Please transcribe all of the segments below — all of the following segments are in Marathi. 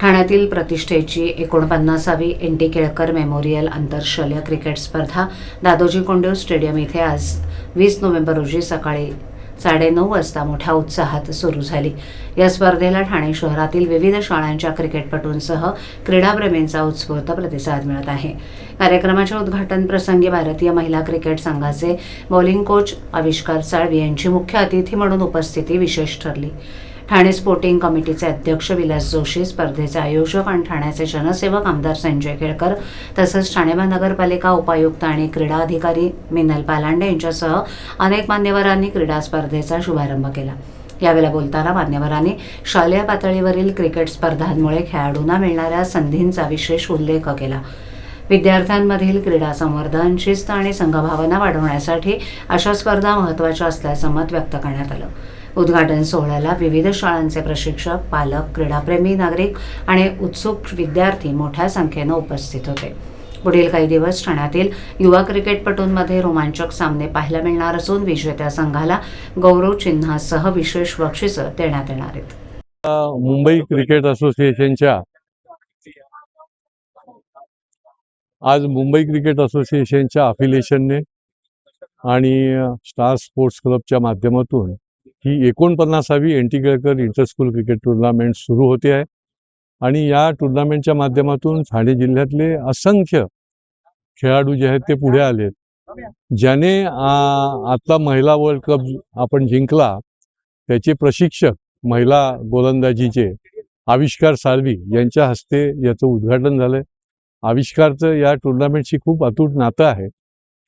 ठाण्यातील प्रतिष्ठेची एकोणपन्नासावी एन टी केळकर मेमोरियल आंतरशल्य क्रिकेट स्पर्धा दादोजी कोंडीव स्टेडियम इथे आज वीस नोव्हेंबर रोजी सकाळी साडेनऊ वाजता मोठ्या उत्साहात सुरू झाली. या स्पर्धेला ठाणे शहरातील विविध शाळांच्या क्रिकेटपटूंसह क्रीडाप्रेमींचा उत्स्फूर्त प्रतिसाद मिळत आहे. कार्यक्रमाच्या उद्घाटन प्रसंगी भारतीय महिला क्रिकेट संघाचे बॉलिंग कोच आविष्कार साळवी यांची मुख्य अतिथी म्हणून उपस्थिती विशेष ठरली. ठाणे स्पोर्टिंग कमिटीचे अध्यक्ष विलास जोशी स्पर्धेचे आयोजक आणि ठाण्याचे जनसेवक आमदार संजय केळकर तसंच ठाणे महानगरपालिका उपायुक्त आणि क्रीडा अधिकारी मिनल पालांडे यांच्यासह अनेक मान्यवरांनी क्रीडा स्पर्धेचा शुभारंभ केला. यावेळेला बोलताना मान्यवरांनी शालेय पातळीवरील क्रिकेट स्पर्धांमुळे खेळाडूंना मिळणाऱ्या संधींचा विशेष उल्लेख केला. विद्यार्थ्यांमधील क्रीडा संवर्धन शिस्त आणि संघभावना वाढवण्यासाठी अशा स्पर्धा महत्त्वाच्या असल्याचं मत व्यक्त करण्यात आलं. उद्घाटन सोहळ्याला विविध शाळांचे प्रशिक्षक पालक क्रीडाप्रेमी नागरिक आणि उत्सुक विद्यार्थी मोठ्या संख्येनं उपस्थित होते. पुढील काही दिवस ठाण्यातील युवा क्रिकेटपटूंमध्ये रोमांचक सामने पाहायला मिळणार असून विजेत्या संघाला गौरव चिन्हासह विशेष बक्षिसं देण्यात येणार आहेत. मुंबई क्रिकेट असोसिएशनच्या आज मुंबई क्रिकेट असोसिएशनच्या अफिलिएशनने आणि स्टार स्पोर्ट्स क्लबच्या माध्यमातून ही एकोणपन्नासावी N T Kelkar interschool cricket tournament सुरू होते आहे. आणि या टुर्नामेंटच्या माध्यमातून ठाणे जिल्ह्यातले असंख्य खेळाडू जे आहेत ते पुढे आलेत ज्याने आता महिला वर्ल्ड कप आपण जिंकला त्याचे प्रशिक्षक महिला गोलंदाजीचे आविष्कार साळवी यांच्या हस्ते याचं उद्घाटन झालंय. आविष्कारचं या टुर्नामेंटशी खूप अतूट नातं आहे.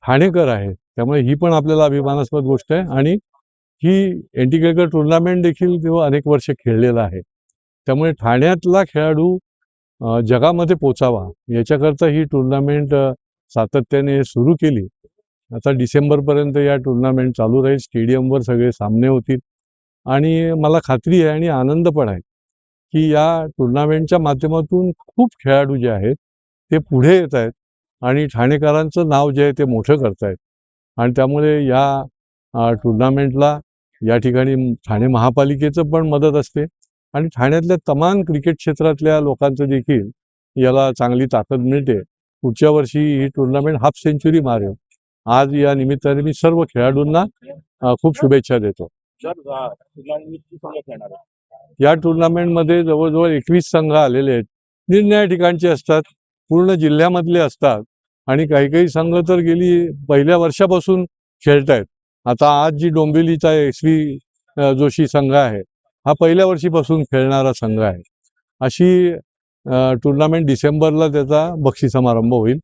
ठाणेकर आहे त्यामुळे ही पण आपल्याला अभिमानास्पद गोष्ट आहे. आणि ही एन टुर्नामेंट देखील तो अनेक वर्ष खेळलेला आहे त्यामुळे ठाण्यातला खेळाडू जगामध्ये पोचावा याच्याकरता ही टुर्नामेंट सातत्याने सुरू केली. आता डिसेंबरपर्यंत या टुर्नामेंट चालू राहील स्टेडियमवर सगळे सामने होतील. आणि मला खात्री आहे आणि आनंद पण आहे की या टुर्नामेंटच्या माध्यमातून खूप खेळाडू जे आहेत ते पुढे येत आहेत आणि ठाणेकरांचं नाव जे आहे ते मोठं करतायत. आणि त्यामुळे या टुर्नामेंटला या ठिकाणी ठाणे महापालिकेचं पण मदत असते. आणि ठाण्यातल्या तमाम क्रिकेट क्षेत्रातल्या लोकांचं देखील याला चांगली ताकद मिळते. पुढच्या वर्षी ही टुर्नामेंट हाफ सेंचुरी मारेल. आज या निमित्ताने मी सर्व खेळाडूंना खूप शुभेच्छा देतो? या टुर्नामेंटमध्ये जवळजवळ एकवीस संघ आलेले आहेत. निरनिळ्या ठिकाणचे असतात पूर्ण जिल्ह्यामधले असतात. आणि काही काही संघ तर गेली पहिल्या वर्षापासून खेळत आहेत आता आज जी डोंबिवलीचा एस व्ही जोशी संघ आहे हा पहिल्या वर्षीपासून खेळणारा संघ आहे. अशी टुर्नामेंट डिसेंबरला त्याचा बक्षी समारंभ होईल.